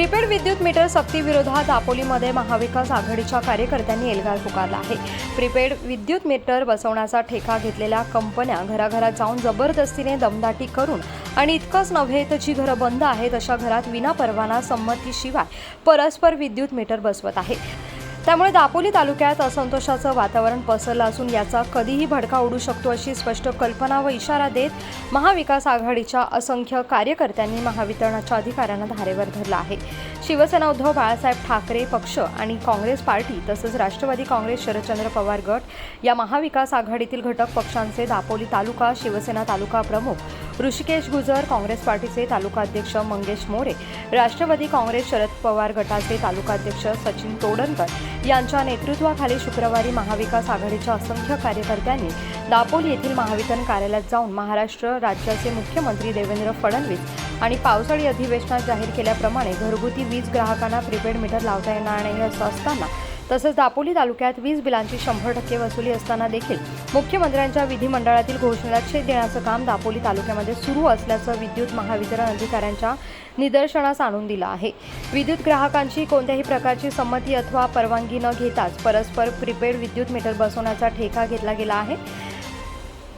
Prepaid विद्युत metre सक्तीविरोधात दापोलीमध्ये महाविकास आघाडीच्या कार्यकर्त्यांनी एल्गार पुकारला आहे. प्रीपेड विद्युत मीटर बसवण्याचा ठेका घेतलेल्या कंपन्या घराघरात जाऊन जबरदस्तीने दमदाटी करून आणि इतकंच नव्हे तर जी घरं बंद आहेत अशा घरात विनापरवाना संमतीशिवाय परस्पर विद्युत मीटर बसवत आहे त्यामुळे दापोली तालुक्यात असंतोषाचं वातावरण पसरलं असून याचा कधीही भडका उडू शकतो अशी स्पष्ट कल्पना व इशारा देत महाविकास आघाडीच्या असंख्य कार्यकर्त्यांनी महावितरणाच्या अधिकाऱ्यांना धारेवर धरला आहे. शिवसेना उद्धव बाळासाहेब ठाकरे पक्ष आणि काँग्रेस पार्टी तसंच राष्ट्रवादी काँग्रेस शरदचंद्र पवार गट या महाविकास आघाडीतील घटक पक्षांचे दापोली तालुका शिवसेना तालुका प्रमुख ऋषिकेश गुजर काँग्रेस पार्टीचे तालुका अध्यक्ष मंगेश मोरे राष्ट्रवादी काँग्रेस शरद पवार गटाचे तालुका अध्यक्ष सचिन तोडणकर यांच्या नेतृत्वाखाली शुक्रवारी महाविकास आघाडीच्या असंख्य कार्यकर्त्यांनी दापोली येथील महावितरण कार्यालयात जाऊन महाराष्ट्र राज्याचे मुख्यमंत्री देवेंद्र फडणवीस आणि पावसाळी अधिवेशनात जाहीर केल्याप्रमाणे घरगुती वीज ग्राहकांना प्रीपेड मीटर लावता येणार नाही असं असताना तसंच दापोली तालुक्यात वीज बिलांची शंभर टक्के वसुली असताना देखील मुख्यमंत्र्यांच्या विधिमंडळातील घोषणेला छेद देण्याचं काम दापोली तालुक्यामध्ये सुरू असल्याचं विद्युत महावितरण अधिकाऱ्यांच्या निदर्शनास आणून दिलं आहे. विद्युत ग्राहकांची कोणत्याही प्रकारची संमती अथवा परवानगी न घेताच परस्पर प्रीपेड विद्युत मीटर बसवण्याचा ठेका घेतला गेला आहे.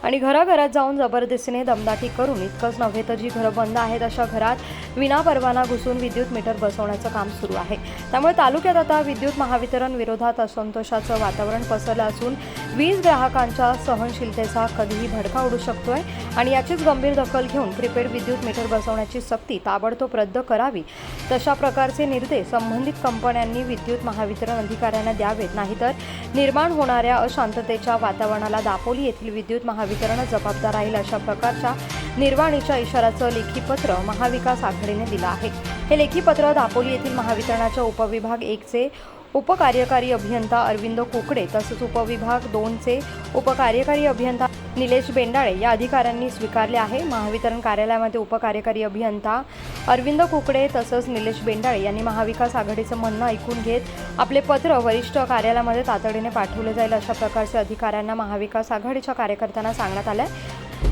आणि घराघरात जाऊन जबरदस्तीने दमदाटी करून इतकंच नव्हे तर जी घरं बंद आहेत अशा घरात विनापरवाना घुसून विद्युत मीटर बसवण्याचं काम सुरू आहे. त्यामुळे तालुक्यात आता विद्युत महावितरण विरोधात असंतोषाचं वातावरण पसरलं असून वीज ग्राहकांच्या सहनशीलतेचा कधीही भडका उडू शकतोय आणि याचीच गंभीर दखल घेऊन प्रीपेड विद्युत मीटर बसवण्याची सक्ती ताबडतोब रद्द करावी. तशा प्रकारचे निर्देश संबंधित कंपन्यांनी विद्युत महावितरण अधिकाऱ्यांना द्यावेत. नाहीतर निर्माण होणाऱ्या अशांततेच्या वातावरणाला दापोली येथील विद्युत महावितरण जबाबदार राहील अशा प्रकारच्या निर्वाणीच्या इशाराचं लेखी पत्र महाविकास आघाडीने दिलं आहे. हे लेखी पत्र दापोली येथील महावितरणाच्या उपविभाग एकचे उपकार्यकारी अभियंता अरविंद कुकडे तसंच उपविभाग दोनचे उपकार्यकारी अभियंता निलेश बेंडाळे या अधिकाऱ्यांनी स्वीकारले आहे. महावितरण कार्यालयामध्ये उपकार्यकारी अभियंता अरविंद कुकडे तसंच निलेश बेंडाळे यांनी महाविकास आघाडीचं म्हणणं ऐकून घेत आपले पत्र वरिष्ठ कार्यालयामध्ये तातडीने पाठवले जाईल अशा प्रकारचे अधिकाऱ्यांना महाविकास आघाडीच्या कार्यकर्त्यांना सांगण्यात आलं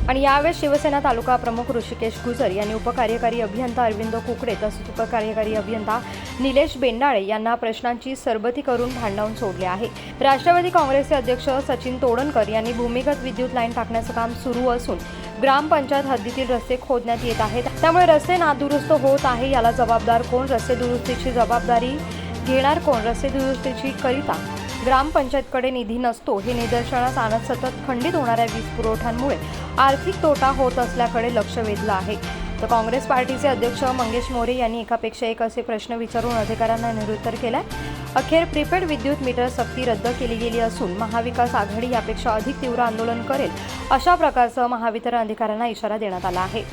आणि यावेळेस शिवसेना तालुका प्रमुख ऋषिकेश गुजर यांनी उपकार्यकारी अभियंता अरविंद कुकडे तसंच उपकार्यकारी अभियंता निलेश बेंडाळे यांना प्रश्नांची सरबती करून भांडवून सोडले आहे. राष्ट्रवादी काँग्रेसचे अध्यक्ष सचिन तोडणकर यांनी भूमिगत विद्युत लाईन टाकण्याचं काम सुरू असून ग्रामपंचायत हद्दीतील रस्ते खोदण्यात येत आहेत. त्यामुळे रस्ते नादुरुस्त होत आहे याला जबाबदार कोण? रस्ते दुरुस्तीची जबाबदारी घेणार कोण? रस्ते दुरुस्तीची करिता ग्रामपंचायतकडे निधी नसतो. हे निदर्शनास आणत सतत खंडित होणाऱ्या वीज पुरवठ्यांमुळे आर्थिक तोटा होत असल्याकडे लक्ष वेधलं आहे. तर काँग्रेस पार्टीचे अध्यक्ष मंगेश मोरे यांनी एकापेक्षा एक असे प्रश्न विचारून अधिकाऱ्यांना निरुत्तर केलाय. अखेर प्रीपेड विद्युत मीटर सक्ती रद्द केली गेली असून महाविकास आघाडी यापेक्षा अधिक तीव्र आंदोलन करेल अशा प्रकारचं महावितरण अधिकाऱ्यांना इशारा देण्यात आला आहे.